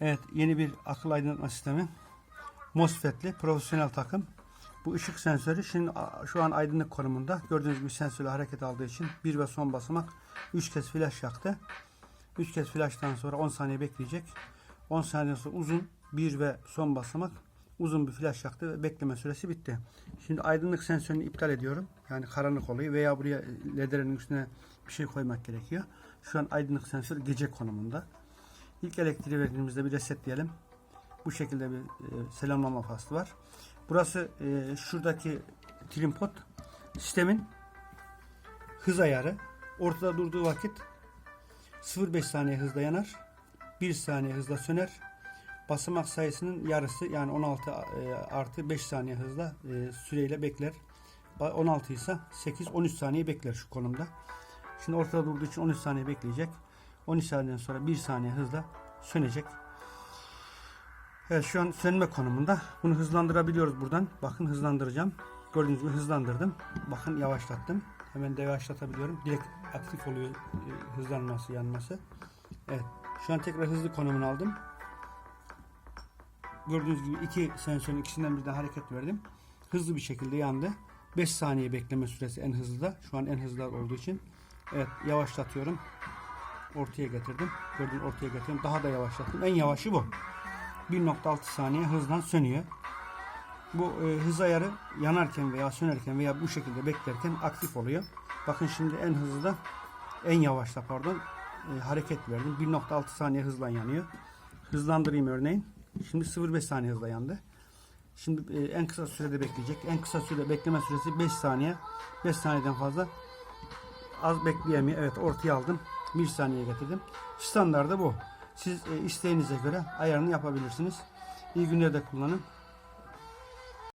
Evet yeni bir akıl aydınlatma sistemi. MOSFET'li profesyonel takım. Bu ışık sensörü şimdi şu an aydınlık konumunda. Gördüğünüz gibi sensörle hareket aldığı için bir ve son basamak 3 kez flash yaktı. 3 kez flashtan sonra 10 saniye bekleyecek. 10 saniye sonra uzun bir ve son basamak uzun bir flash yaktı ve bekleme süresi bitti. Şimdi aydınlık sensörünü iptal ediyorum. Yani karanlık oluyor veya buraya lederin üstüne bir şey koymak gerekiyor. Şu an aydınlık sensör gece konumunda. İlk elektriği verdiğimizde bir resetleyelim. Bu şekilde bir e, selamlama faslı var. Burası e, şuradaki trim pot sistemin hız ayarı. Ortada durduğu vakit 0.5 saniye hızla yanar. 1 saniye hızla söner. Basamak sayısının yarısı yani 16 e, artı 5 saniye hızla e, süreyle bekler. Ba- 16 ise 8-13 saniye bekler şu konumda. Şimdi ortada durduğu için 13 saniye bekleyecek. 13 saniyeden sonra 1 saniye hızla sönecek. Evet şu an sönme konumunda. Bunu hızlandırabiliyoruz buradan. Bakın hızlandıracağım. Gördüğünüz gibi hızlandırdım. Bakın yavaşlattım. Hemen de yavaşlatabiliyorum. Direkt aktif oluyor e, hızlanması, yanması. Evet. Şu an tekrar hızlı konumunu aldım. Gördüğünüz gibi iki sensörün ikisinden birden hareket verdim. Hızlı bir şekilde yandı. 5 saniye bekleme süresi en hızlı da. Şu an en hızlı olduğu için. Evet yavaşlatıyorum. Ortaya getirdim. Gördüğünüz ortaya getirdim. Daha da yavaşlattım. En yavaşı bu. 1.6 saniye hızdan sönüyor. Bu e, hız ayarı yanarken veya sönerken veya bu şekilde beklerken aktif oluyor. Bakın şimdi en hızlı da en yavaşta pardon e, hareket verdim. 1.6 saniye hızla yanıyor. Hızlandırayım örneğin. Şimdi 0.5 saniye hızla yandı. Şimdi e, en kısa sürede bekleyecek. En kısa sürede bekleme süresi 5 saniye. 5 saniyeden fazla az bekleyemiyor. Evet ortaya aldım. 1 saniye getirdim. Standardı bu. Siz e, isteğinize göre ayarını yapabilirsiniz. İyi günler de kullanın.